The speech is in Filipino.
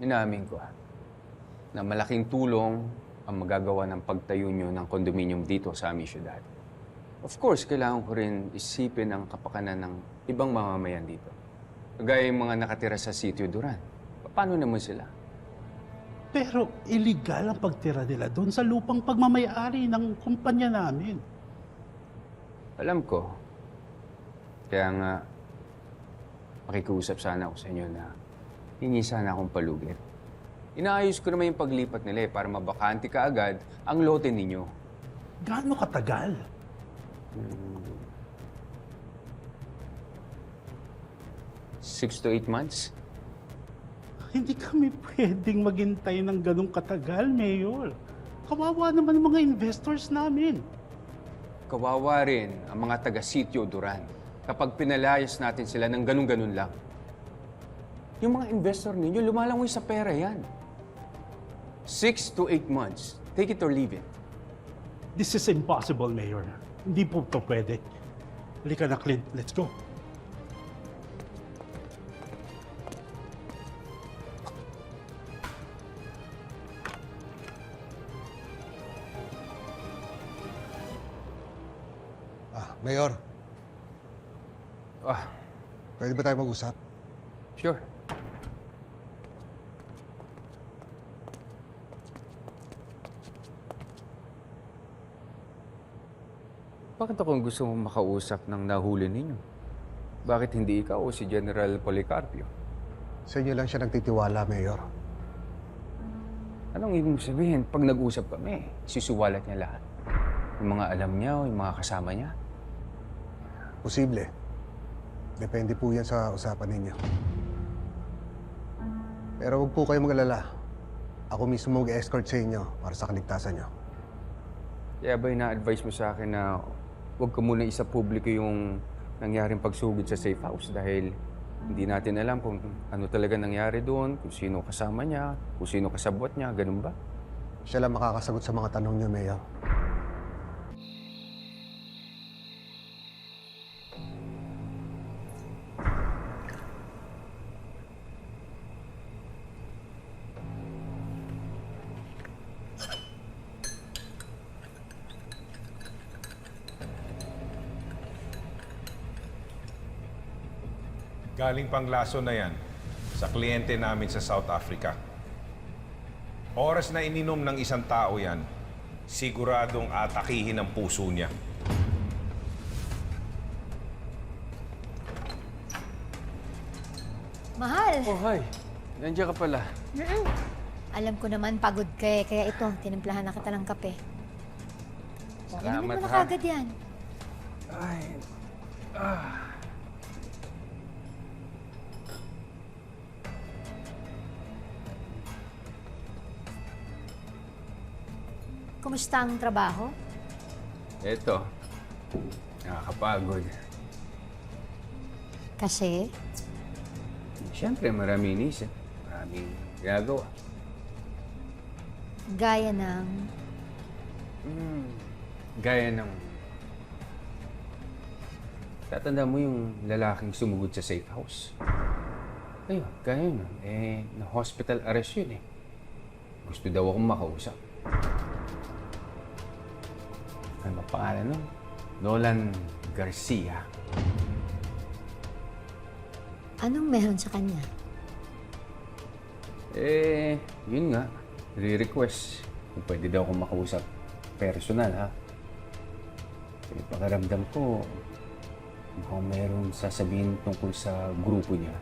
inamin ko na malaking tulong ang magagawa ng pagtayo nyo ng kondominium dito sa aming syudad. Of course, kailangan ko rin isipin ang kapakanan ng ibang mamamayan dito. Kagaya yung mga nakatira sa sitio Duran. Paano naman sila? Pero illegal ang pagtira nila doon sa lupang pagmamayari ng kumpanya namin. Alam ko. Kaya nga, makikiusap sana ako sa inyo na hingi sana akong palugit. Inaayos ko naman yung paglipat nila eh, para mabakante ka agad ang lote ninyo. Gaano katagal? Six to eight months? Hindi kami pwedeng maghintay ng ganong katagal, Mayor. Kawawa naman ang mga investors namin. Kawawa rin ang mga taga-sitio Duran kapag pinalayas natin sila ng ganun-ganun lang. Yung mga investor ninyo, lumalangoy sa pera yan. Six to eight months. Take it or leave it. This is impossible, Mayor. Hindi po ito pwede. Halika na, Clint. Let's go. Ah, Mayor, Ah, pwede ba tayo mag-usap? sure. Bakit ako gusto mong makausap ng nahuli ninyo? Bakit hindi ikaw o si General Policarpio? Sa inyo lang siya nagtitiwala, Mayor. Anong ibig sabihin? Pag nag-usap kami, sisuwalat niya lahat. Yung mga alam niya o yung mga kasama niya. Posible. Depende po yan sa usapan ninyo. Pero huwag po kayo mag-alala. Ako mismo mag-escort sa inyo para sa kaligtasan nyo. Kaya ba ina-advise mo sa akin na huwag ka muna isa publiko yung nangyaring pagsugod sa safe house dahil hindi natin alam kung ano talaga nangyari doon, kung sino kasama niya, kung sino kasabot niya, ganun ba? Siya lang makakasagot sa mga tanong nyo, Mayor. Galing pang laso na yan sa kliyente namin sa South Africa. Oras na ininom ng isang tao yan, siguradong atakihin ang puso niya. Mahal! Oh, hi. Nandiyan ka pala. Alam ko naman pagod ka eh, kaya ito, tinimplahan na kita ng kape. O, inumin Salamat, mo na ha. kagad yan. Ay, Kumusta ang trabaho? eto. Nakakapagod. Kasi, Siyempre, marami inisip. Maraming ginagawa. gaya ng... Mm, gaya ng... Tatanda mo yung lalaking sumugod sa safe house? Ayun, gaya yun. Eh, na-hospital arrest yun eh. Gusto daw akong makausap. Ano ba pangalan nun? Nolan Garcia. Anong meron sa kanya? Eh, yun nga. Re-request kung pwede daw akong makausap. Personal, ha? Eh, pakiramdam ko, mukhang meron sasabihin tungkol sa grupo niya.